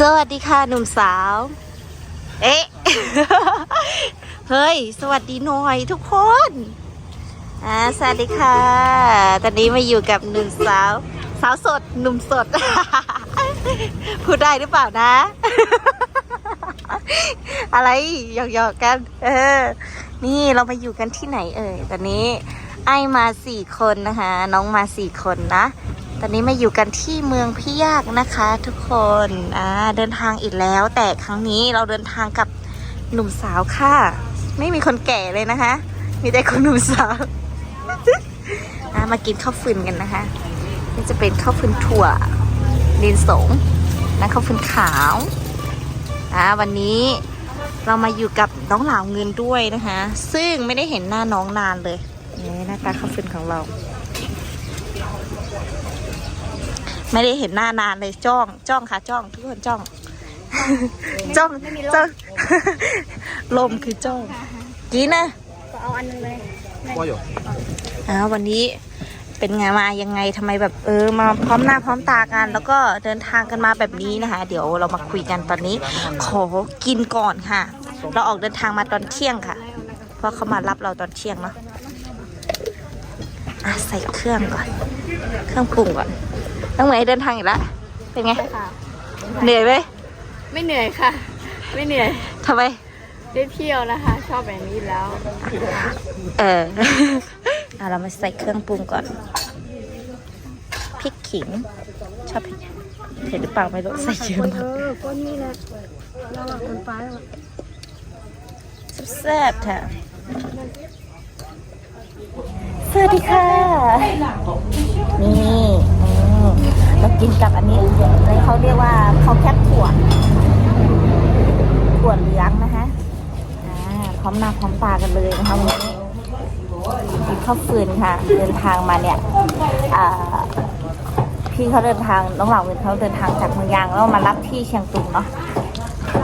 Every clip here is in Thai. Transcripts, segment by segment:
สวัสดีค่ะหนุ่มสาว เอ๊ะ เฮ้ย สวัสดีหน่อยทุกคน อ่า สวัสดีค่ะ ตอนนี้มาอยู่กับหนุ่มสาว สาวสด หนุ่มสด พูดได้หรือเปล่านะ อะไร หยอกๆกกัน เออ นี่เรามาอยู่กันที่ไหนเอ่ย ตอนนี้ ไอมาสี่คนนะคะ น้องมาสี่คนนะ ตอนนี้มาอยู่กันที่เมืองพิยากนะคะ ทุกคนอ่าเดินทางอีกแล้ว แต่ครั้งนี้เราเดินทางกับหนุ่มสาวค่ะ ไม่มีคนแก่เลยนะคะ มีแต่คนหนุ่มสาวามากินข้าวฟืนกันนะคะ นี่จะเป็นข้าวฟืนถั่วดินสงและข้าวฟืนขาวอ่าวันนี้เรามาอยู่กับน้องหลาวเงินด้วยนะคะ ซึ่งไม่ได้เห็นหน้าน้องนานเลยนี่หน้าตาข้าวฟืนของเรา ไม่ได้เห็นหน้านานเลยจ้องจ้องค่ะ จ้องทุกคนจ้อง จ้องจ้องลมคือจ้องกีนะเอาอันนึงเลยว่าอยู่อ่าวันนี้เป็นไงมายังไงทำไมแบบเออมาพร้อมหน้าพร้อมตากัน แล้วก็เดินทางกันมาแบบนี้นะคะ เดี๋ยวเรามาคุยกันตอนนี้ ขอกินก่อนค่ะ เราออกเดินทางมาตอนเที่ยงค่ะ เพราะเขามารับเราตอนเที่ยงเนาะอะใส่เครื่องก่อน เครื่องปรุงก่อน ต้องเหมือนเดินทางอีกแล้วเป็นไง ค่ะเหนื่อยไหมไม่เหนื่อยค่ะ ไม่เหนื่อยทำไม ได้เที่ยวนะคะ ชอบแบบนี้แล้ว เออ อะเรามาใส่เครื่องปรุงก่อน พริกขิง ชอบพริกเผ็ดหรือเปล่าไม่รู้ใส่เยอะมากก็นี่แหละเราคนฟ้าแซ่บๆค่ะ สวัสดีค่ะ นี่อืมเรา กินกับอันนี้อะไรเขาเรียกว่าเขาแคบถั่วถั่วเหลืองนะคะอ่าพร้อมหน้าพร้อมตากันเลยนะคะวันนี้กินข้าวฟืนค่ะ เดินทางมาเนี่ยอ่าพี่เขาเดินทางน้องเหล่าเงินเขาเดินทางจากเมืองยางแล้วมารับที่เชียงตุงเนาะ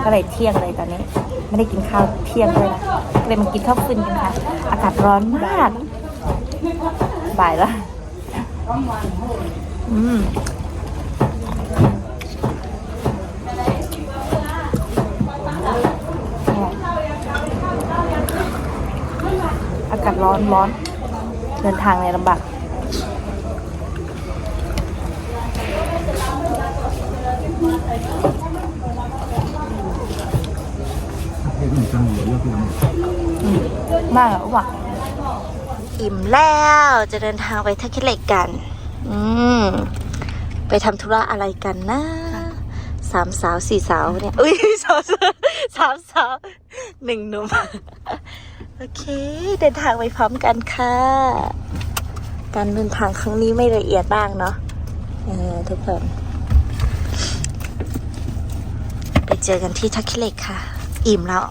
ก็เลยเที่ยงเลยตอนนี้ ไม่ได้กินข้าวเที่ยงเลยนะเลยมากินข้าวฟืนกันค่ะ อากาศร้อนมากบ่ายแล้วอืม อากาศร้อนร้อน เดินทางในลำบากนเหมือนกันเหลือเยอะขึ้นมากอะว่ะอิ่มแล้วจะเดินทางไปทักคิเหล็กกัน อืม ไปทำธุระอะไรกันนะสามสาวสี่สาวเนี่ย อุ้ยสาวสามสาวหนึ่งหนุ่ม โอเค เดินทางไปพร้อมกันค่ะ การเดินทางครั้งนี้ไม่ละเอียดบ้างเนาะเออทุกคน ไปเจอกันที่ทักคิเล็กค่ะ อิ่มแล้ว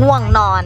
ง่วงนอน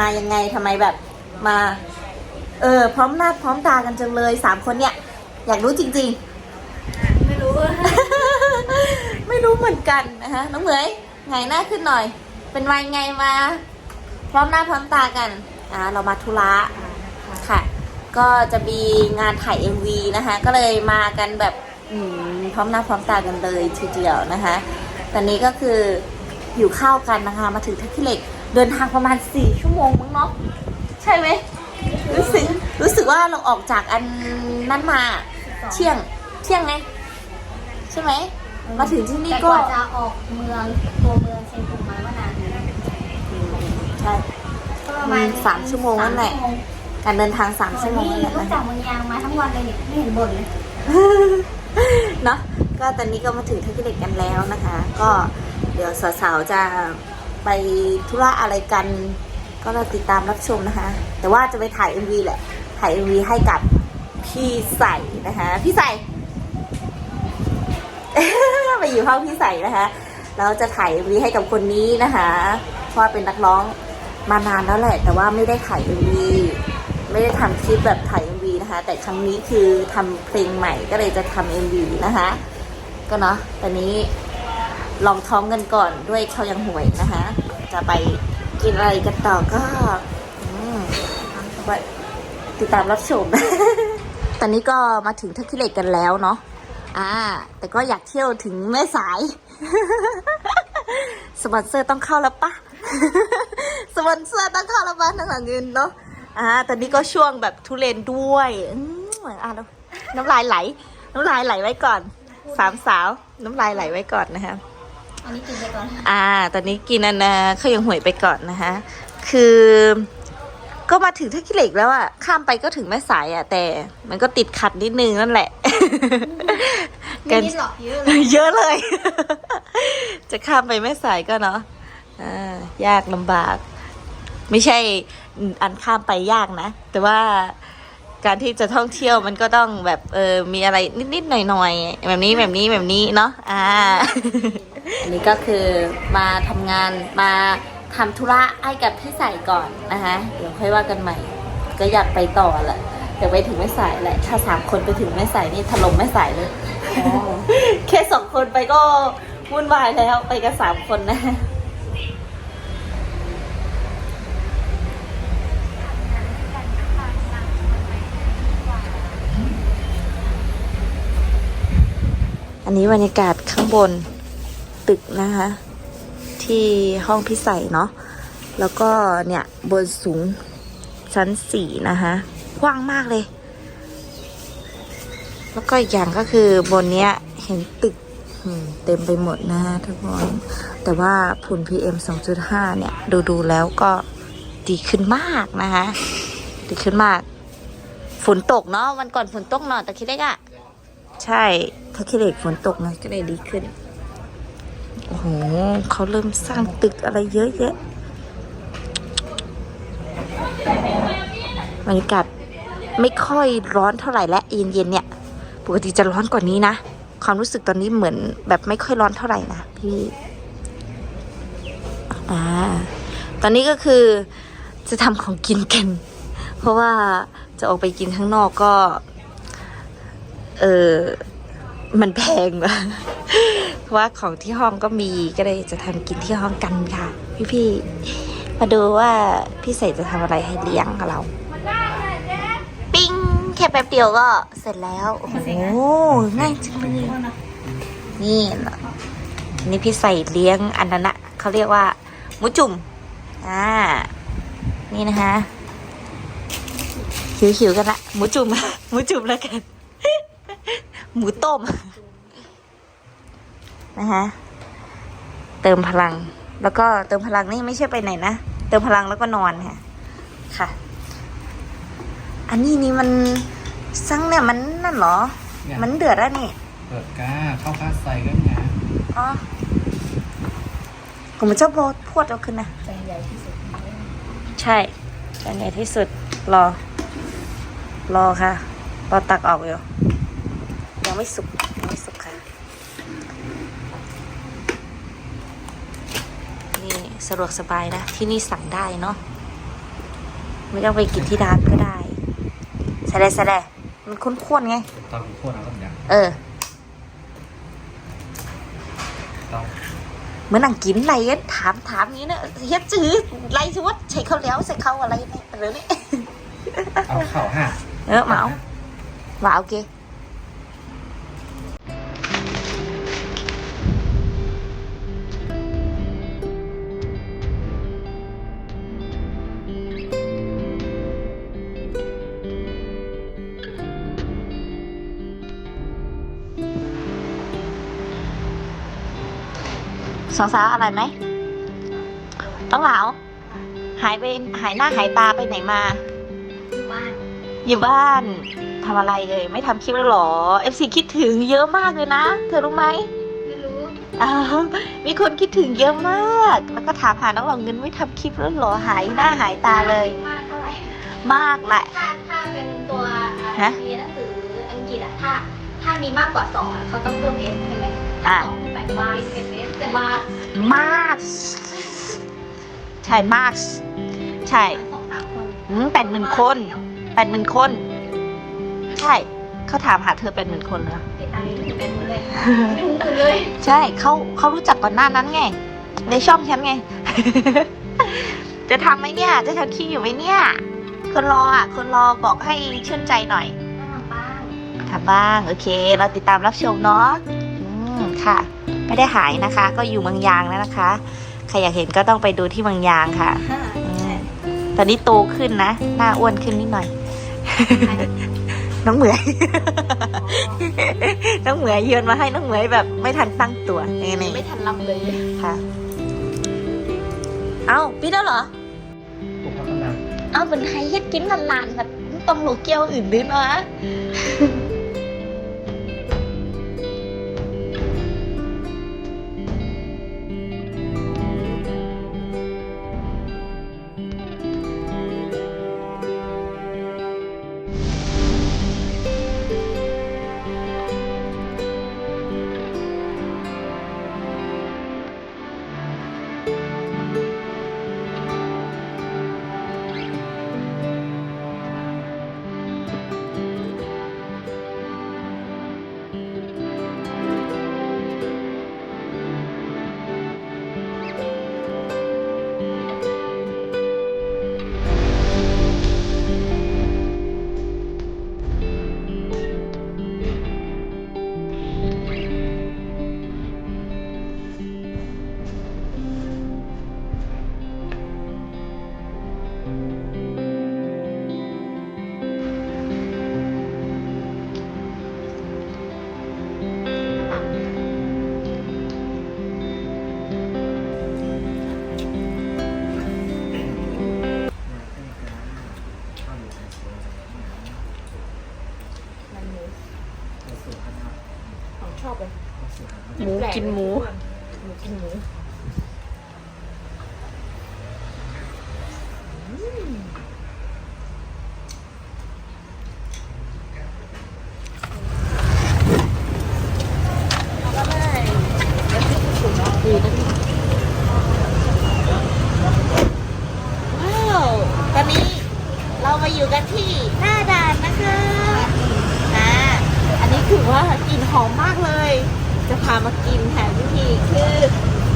มายังไงทำไมแบบมา เออ พร้อมหน้าพร้อมตากันจังเลยสามคนเนี่ย อยากรู้จริงไม่รู้ๆไม่รู้เหมือนกันนะคะน้องเหมยไงหน้าขึ้นหน่อย เป็นวัยไงมา พร้อมหน้าพร้อมตากันอ่าเรามาธุระค่ะ ก็จะมีงานถ่าย MV นะคะ ก็เลยมากันแบบอืมพร้อมหน้าพร้อมตากันเลยทีเดียวนะคะ ตอนนี้ก็คือ อยู่ข้าวกันนะคะ มาถึงทักขิเหล็ก เดินทางประมาณสี่ชั่วโมงมั้งเนาะใช่ไหมรู้สึกรู้สึกว่าเราออกจากอันนั้นมาเที่ยงเที่ยงไง ใช่ไหมมาถึงที่นี่แต่กก็ว่าจะออกเมืองตัวเมืองเชียงตุงมาว่านานนะใช่ก็ประมาณสามชั่วโมงนั่นแหละสามชั่วโมงการเดินทางสามส่วชั่นวโมงนี้นั่นแหรู้ละจันะกเมืองยางมาทั้งวันเลยเนี่ยไม่เห็นบ่นเลยเนาะก็ตอนนี้ก็มาถึงท่าขี้เหล็กกันแล้วนะคะ ก็ เดี๋ยวสาวๆจะไปธุระอะไรกัน ก็เราติดตามรับชมนะคะ แต่ว่าจะไปถ่าย MV แหละ ถ่าย MV ให้กับพี่ใส่นะคะ พี่ใส่ไปอยู่ห้องพี่ใส่นะคะแล้วจะถ่าย MV ให้กับคนนี้นะคะเพราะเป็นนักร้องมานานแล้วแหละ แต่ว่าไม่ได้ถ่าย MV ไม่ได้ทำคลิปแบบถ่าย MV นะคะ แต่ครั้งนี้คือทำเพลงใหม่ก็เลยจะทำ MV นะคะ ก็เนาะตอนนี้ ลองท้องกันก่อนด้วยข้าวยังหวยนะคะ จะไปกินอะไรกันต่อก็ติดตามรับชม ตอนนี้ก็มาถึงทักคิเหล็กกันแล้วเนาะอ่า แต่ก็อยากเที่ยวถึงแม่สาย สปอนเซอร์ต้องเข้าแล้วปะสปอนเซอร์ต้องเข้าแล้วปะทั้งหลังเงินเนาะอ่าตอนนี้ก็ช่วงแบบทุเรนด้วยอืมอ่าน้ำน้ำลายไหล น้ำลายไหลไว้ก่อน สามสาว น้ำลายไหลไว้ก่อนนะคะ อันนี้กินไปก่อนอ่า ตอนนี้กินอันนะข้าวยังหวยไปก่อนนะคะ คือ ก็มาถึงท่าขี้เหล็กแล้วอะข้ามไปก็ถึงแม่สายอะแต่ มันก็ติดขัดนิดนึงนั่นแหละไม่ได้หลอกเยอะเลยเยอะเลย จะข้ามไปแม่สายก็เนาะอ่ายากลำบาก ไม่ใช่อันข้ามไปยากนะ แต่ว่า การที่จะท่องเที่ยวมันก็ต้องแบบเออมีอะไรนิดๆหน่อยๆแบบนี้แบบนี้แบบนี้เนาะอ่า อันนี้ก็คือมาทำงานมาทำธุระให้กับพี่ใส่ก่อนนะคะเดี๋ยวค่อยว่ากันใหม่ ก็อยากไปต่อแหละแต่ไปถึงแม่สายแหละถ้าสามคนไปถึงแม่สายนี่ถล่มแม่สายเลยแค่สองคนไปก็วุ่นวายแล้วไปกันสามคนนะ อันนี้บรรยากาศข้างบนตึกนะคะ ที่ห้องพิสัยเนาะแล้วก็เนี่ยบนสูงชั้นสี่นะคะกว้างมากเลย แล้วก็อีกอย่างก็คือบนเนี้ยเห็นตึกเต็มไปหมดนะทุกคนแต่ว่าฝุ่น PM 2.5 เนี่ย ดูดูแล้วก็ดีขึ้นมากนะคะ ดีขึ้นมาก ฝนตกเนาะวันก่อนฝนตกหน่อยแต่คิดได้กอะ ใช่ถ้าคิดเด็กฝนตกนะก็เลยดีขึ้น โอ้โหเขาเริ่มสร้างตึกอะไรเยอะแยะบรรยากาศไม่ค่อยร้อนเท่าไหร่และเย็นๆเนี่ยปกติจะร้อนกว่านี้นะ ความรู้สึกตอนนี้เหมือนแบบไม่ค่อยร้อนเท่าไหร่นะพี่อ่าตอนนี้ก็คือจะทำของกินกัน เพราะว่าจะออกไปกินข้างนอกก็ เออมันแพงว่ะเพราะว่าของที่ห้องก็มีก็เลยจะทำกินที่ห้องกันค่ะพี่พี่ๆมาดูว่าพี่ใส่จะทำอะไรให้เลี้ยงกับเรา ปิ้งแค่แป๊บเดียวก็เสร็จแล้ว โอ้โหง่ายจังเลยนี่นะนี่พี่ใส่เลี้ยงอันนั้นนะเขาเรียกว่าหมูจุ่มอ่านี่นะคะหิวๆกันละหมูจุ่มหมูจุ่มแล้วกัน หมูต้ม นะคะเติมพลัง แล้วก็เติมพลังนี่ไม่ใช่ไปไหนนะ เติมพลังแล้วก็นอนค่ะ ค่ะ อันนี้นี่มันซังเนี่ยมันนั่นเหรอ เนี่ยมันเดือดแล้วนี่ เปิดก้าเข้าคาใส่ก็งานอ๋อผมจะโพดพวดเอาขึ้นนะใจใหญ่ที่สุด ใช่อันใหญ่ที่สุดรอ รอค่ะ รอตักออกอยู่ ยังไม่สุกยังไม่สุกค่ะ นี่สะดวกสบายนะ ที่นี่สั่งได้เนาะไม่ต้องไปกินที่ร้านก็ได้แสดงแสดงมันข้นๆไงตอนผมพูดเอาต้องอย่างเออต้องเหมือนหนังกินอะไรอะถามถามนี้เนอะเฮ็ดจื้อไรสิวะใส่เขาวแล้วใส่เขาวอะไรเนี่ยหรือเนี่ยเอาเข่าห้าเออมาเอามาเอาเก สองสาวอะไรไหมต้องเหลาหายไปหายหน้าหายตาไปไหนมา บ้านอยู่บ้านทำอะไรเอ่ยไม่ทำคลิปแล้วเหรอ FC คิดถึงเยอะมากเลยนะ เธอรู้ไหมไม่รู้อ้าวมีคนคิดถึงเยอะมาก แล้วก็ถามหาน้องหลองเงินไม่ทำคลิปแล้วเหรอหายหน้าหายตาเลย มากเท่าไหร่มากแหละ ถ้าถ้าเป็นตัวฮะ มีหนังสืออังกฤษอะถ้าถ้ามีมากกว่าสองอะเขาต้องเพิ่มเอสใช่ไหมอะ สองขึ้นไป มาเอสเอสแต่มามากใช่มากใช่สองสามคนแปดหมื่นคนแปดหมื่นคน ใช่เขาถามหาเธอแปดหมื่นคนเหรอติดตามนี้เป็นหมดเลยไม่รู้ตัวเลยใช่เขาเขารู้จักก่อนหน้านั้นไง ในช่องฉันไง จะทำไหมเนี่ย จะทำคลิปอยู่ไหมเนี่ย คนรออะ คนรอบอกให้ชื่นใจหน่อยต้องทำบ้างทำบ้าง โอเค เราติดตามรับชมเนาะ อืม ค่ะ ไม่ได้หายนะคะ ก็อยู่เมืองยางแล้วนะคะใครอยากเห็นก็ต้องไปดูที่เมืองยางค่ะอืมตอนนี้โตขึ้นนะ หน้าอ้วนขึ้นนิดหน่อย น้องเหมยน้องเหมยโยนมาให้น้องเหมยแบบ ไม่ทันตั้งตัวนี่นี่ไม่ทันรับเลยค่ะ เอ้าพี่แล้วเหรอปลุกพัฒนาเอาเป็นไฮเฮ็ดกินนานๆแบบต้องหลูกเกี้ยวอื่นด้วยนะ ของชอบเลยหมูกินหมู หมูกินหมู ว้าว ตอนนี้เรามาอยู่กันที่หน้าด่านนะคะอ่าอันนี้คือว่ากลิ่นหอมมากเลย จะพามากินค่ะพี่พีคือ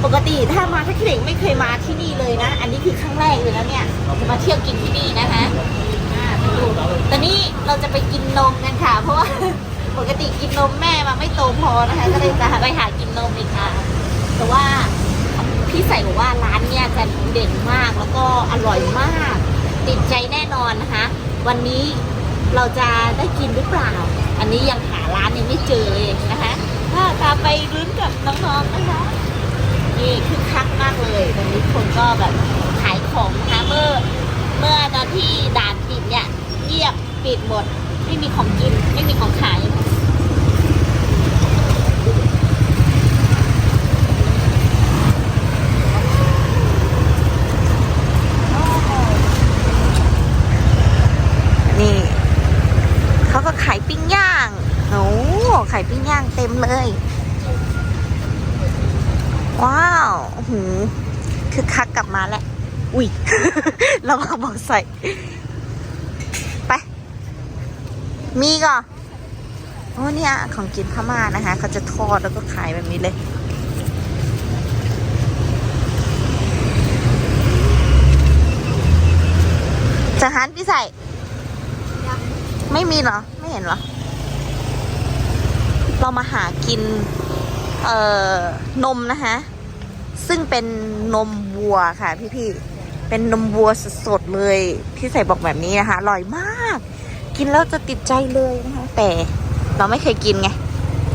ปกติถ้ามาถ้าคิดเองไม่เคยมาที่นี่เลยนะ อันนี้ ครั้งแรกเลยนะเนี่ยจะมาเที่ยวกินที่นี่นะคะอ่าดูตอนนี้เราจะไปกินนมกันค่ะ เพราะว่าปกติกินนมแม่มาไม่โตพอนะคะ ก็เลยจะไปหากินนมอีกค่ะ แต่ว่าพี่ใส่บอกว่าร้านเนี่ยจะเด่นมากแล้วก็อร่อยมาก ติดใจแน่นอนนะคะ วันนี้เราจะได้กินหรือเปล่า อันนี้ยังหาร้านยังไม่เจอเลยนะคะถ้าตาไปลุ้นกับน้องๆนะคะนี่คึกคักมากเลยตอนนี้คนก็แบบายของนะคะเมื่อเมื่อตอนที่ด่านปิดเนี่ยเงียบปิดหมด ไม่มีของกินไม่มีของขาย นี่เขาก็ขายปิ้งย่างโอ้ขายปิ้งย่างเต็มเลย ว้าวอื้อหือคือคักกลับมาแล้ว อุ้ย เราเอาบอกใส่ ไป มีก็โอ้เนี่ย ของกินพม่านะคะ เขาจะทอดแล้วก็ขายแบบนี้เลย จะหันพี่ใส่ ไม่มีเหรอ ไม่เห็นเหรอ เรามาหากิน เอ่อ นมนะคะ ซึ่งเป็นนมวัวค่ะพี่ๆ เป็นนมวัวสดๆเลย พี่ใส่บอกแบบนี้นะคะอร่อยมาก กินแล้วจะติดใจเลยนะคะ แต่เราไม่เคยกินไง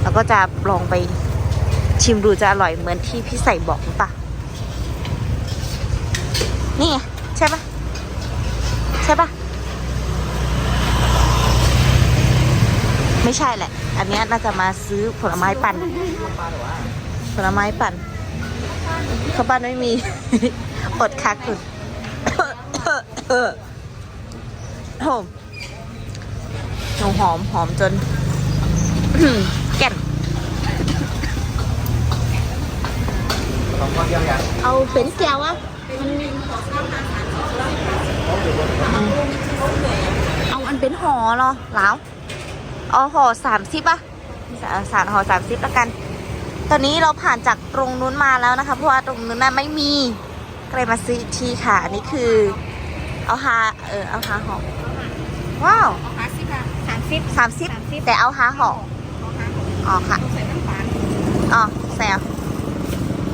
เราก็จะลองไปชิมดูจะอร่อยเหมือนที่พี่ใส่บอกหรือเปล่านี่ไงใช่ปะใช่ปะไม่ใช่แหละ อันเนี้ยน่าจะมาซื้อผลไม้ปั่น ผลไม้ปั่นข้าวปั้นไม่มี อดคักคุณ โหมหอมหอมจนแก่นเอาเป็นแก้วอะเอาอันเป็นห่อเหรอหลาวเอาห่อสามสิบอะสารห่อสามสิบล้วกัน ตอนนี้เราผ่านจากตรงนู้นมาแล้วนะคะ เพราะว่าตรงนู้นน่ะไม่มีก็เลยมาซื้ออีกทีค่ะ อันนี้คือ เอาฮาเออเอาฮาห่อว้าวหาสิบค่ะสามสิบสามสิบแต่เอาฮาห่ออ๋อค่ะใส่น้ำตาลอ๋อแซว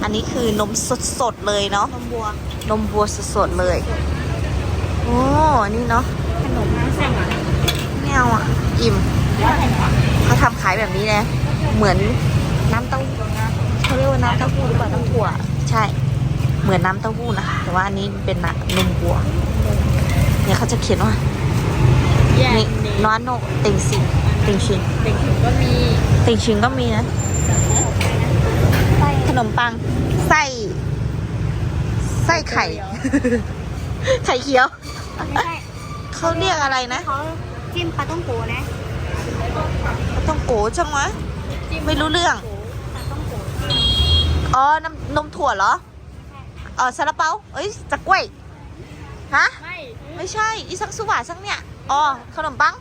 อันนี้คือนมสดๆเลยเนาะนมบัวนมวัวสดๆเลยโอ้นี่เนาะขนมน้ำแซ่บอะไม่เอาอะอิ่มเขาทำขายแบบนี้นะเหมือนน้ำเต้าหู้เขาเรียกว่าน้ำเต้าหู้หรือเปล่าน้ำถั่ว ใช่ เหมือนน้ำเต้าหู้นะคะแต่ว่าอันนี้เป็นน่ะนมวัว เนี่ยเขาจะเขียนว่าแย่นี่น้อนโนเต็งซิงเต็งชิงเด็กถึงก็มีเต็งชิงก็มีนะ ขนมปังไส้ไส้ไข่ ไข่เขียว ไม่ใช่เขาเรียกอะไรนะเขาจิ้มปลาต้องโกนะต้องโกจังวะ ไม่รู้เรื่อง ปลาต้องโกอ๋อน้ำนมถั่วเหรออ๋อซาลาเปาเอ้ยจะกล้วย ฮะ ไม่ ไม่ใช่ อีสังสุวาสังเนี่ย อ๋อ ขนมปัง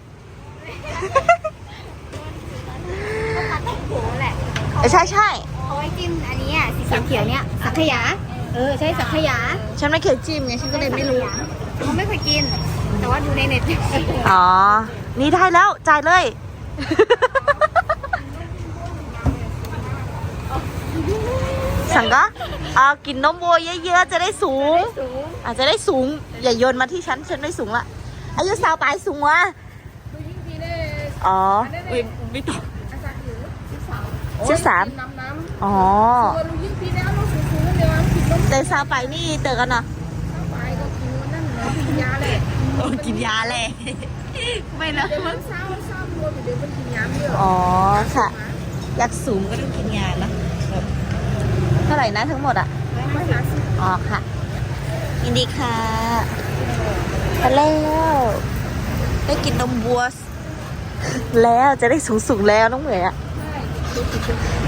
ปลาต้องโกแหละเออใช่ใช่เอาไว้จิ้มอันนี้อะสีเขียวๆเนี่ยสังขยา เออใช่สังขยา ฉันไม่เคยจิ้มไง ฉันก็เลยไม่รู้เขาไม่เคยกิน แต่ว่าดูในเน็ต อ๋อ นี่ได้แล้ว จ่ายเลย สั่งก็อ่ากินนมวัวเยอะๆ จะได้สูง อาจจะได้สูง อย่าโยนมาที่ฉัน ฉันไม่สูงละ อายุสาวปลายสูงวะอ๋อไม่ตอบชื่อสามอ๋อแต่สาวไปลายนี่เจอกันเนาะโอ้กินยาแหละไม่แล้วมั้งอ๋อค่ะ อยากสูงก็ต้องกินยานะแบบ เท่าไหร่นะทั้งหมดอะอ๋อค่ะ ยินดีค่ะไปแล้ว ได้กินนมวัว แล้วจะได้สูงสูงๆแล้วน้องเหมยอะ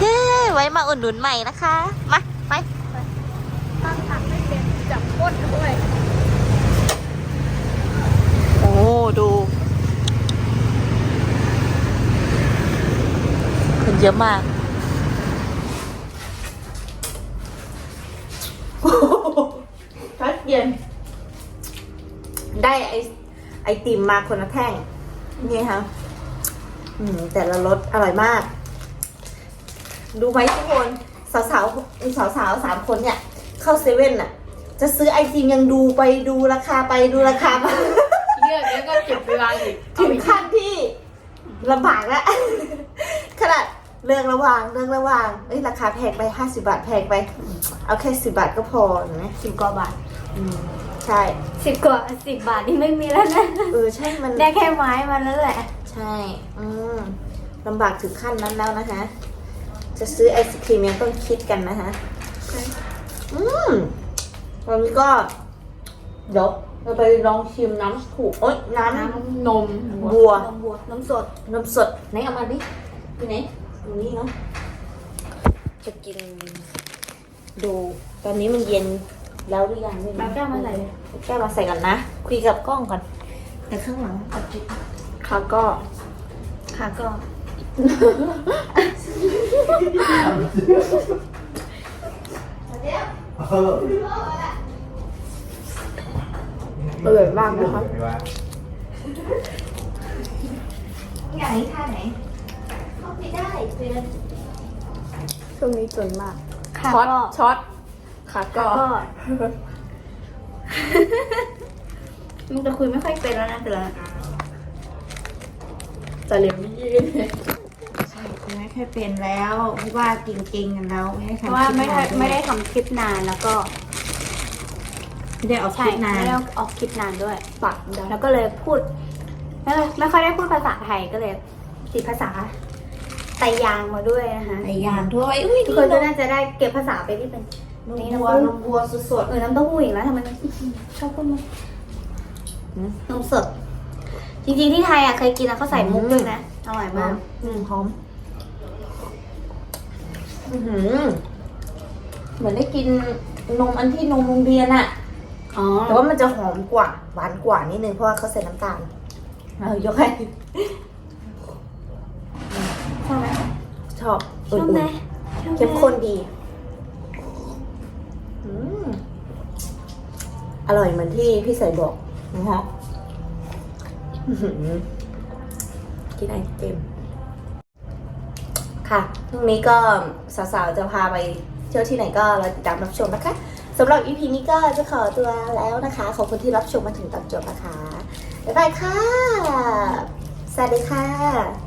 เย้ไว้มาอุดหนุนใหม่นะคะ มา ไปตั้งผักไม่เป็นจับก้นด้วยโอ้ดูคนเยอะมาก พัดเย็น ได้ไอไอติมมาคนละแท่ง นี่ค่ะอืม แต่ละรสอร่อยมาก ดูไหมทุกคน สาวสาวสาวสาวๆสามคนเนี่ย เข้าเซเว่นน่ะจะซื้อไอติมยังดูไปดูราคาไปดูราคามาเลือกแล้วก็เก็บเวลาอีกถึงขั้นที่ลำบากแล้วขนาด เลือกระหว่างเลือกระหว่างเอ้ยราคาแพงไปห้าสิบาทแพงไป เอาแค่สิบาทก็พอเห็นะสิบกว่าบาทอืมใช่ สิบกว่าสิบบาทนี่ไม่มีแล้วนะเออใช่มันได้แค่ไม้มันแล้วแหละ ใช่ อืมลำบากถึงขั้นนั้นแล้วนะคะ จะซื้อไอศครีมยังต้องคิดกันนะคะ อืมวันนี้ก็เดี๋ยวเราไปลองชิมน้ำถูกโอ๊ยน้ำน้ำนมบัวนมบัวนมสดนมสดไหนเอามาดิที่ไหน ตรงนี้เนาะจะกินดู ตอนนี้มันเย็นแล้วหรือยังไม่รู้เอาแก้วมาใส่เอาแก้วมาใส่ก่อนนะ คุยกับกล้องก่อนแต่ข้างหลังอัดคลิปค่ะก็ค่ะก็เอออร่อยมากนะคะไม่ว่าอยากให้ท่าไหนเข้า ไปได้เป็นช่วงนี้จนมากค่ะช็อตก็ช็อตขาก็ก็มันจะคุยไม่ค่อยเป็นแล้วนะแต่ละจะเร็วยี่ใช่คุณไม่เคยเป็นแล้วเพราะว่ากินเก่งกันแล้วไม่ให้เพทำราะว่าไม่ได้คลิปนานไม่ได้ทำคลิปนานแล้วก็ไม่ได้ออกคใช่ลิปนานไม่ได้ออกคลิปนานด้วยปากดังแล้วก็เลยพูดไม่ไม่ค่อยได้พูดภาษาไทยก็เลยติดภาษา ไตยางมาด้วยนะคะไก่ย่างด้วยอุ้ยทุกคนก็น่าจะได้เก็บภาษาไปที่เป็นนมวัวนมวัวสดเออน้ำเต้าหู้อีกแล้วทำไมชอบพูดมุกหืมนมสด จริงๆที่ไทยอะเคยกินแล้วเขาใส่มุกด้วยนะอร่อยๆมากอืมหอมอื้อหือเหมือนได้กินนมอันที่นมโรงเรียนอะอ๋อแต่ว่ามันจะหอมกว่าหวานกว่านิดนึงเพราะว่าเขาใส่น้ำตาล เออยกให้ช อบไหมชอบชอบไหมอุ่นๆเข้มข้นดีอืมอร่อยเหมือนที่พี่ใส่บอกนะฮะอื้อหือกินไอติมค่ะพรุ่งนี้ก็สาวๆจะพาไปเที่ยวที่ไหนก็เราติดตามรับชมนะคะสำหรับ EP นี้ก็จะขอตัวแล้วนะคะ ขอบคุณที่รับชมมาถึงตอนจบนะคะบ๊ายบายค่ะ สวัสดีค่ะ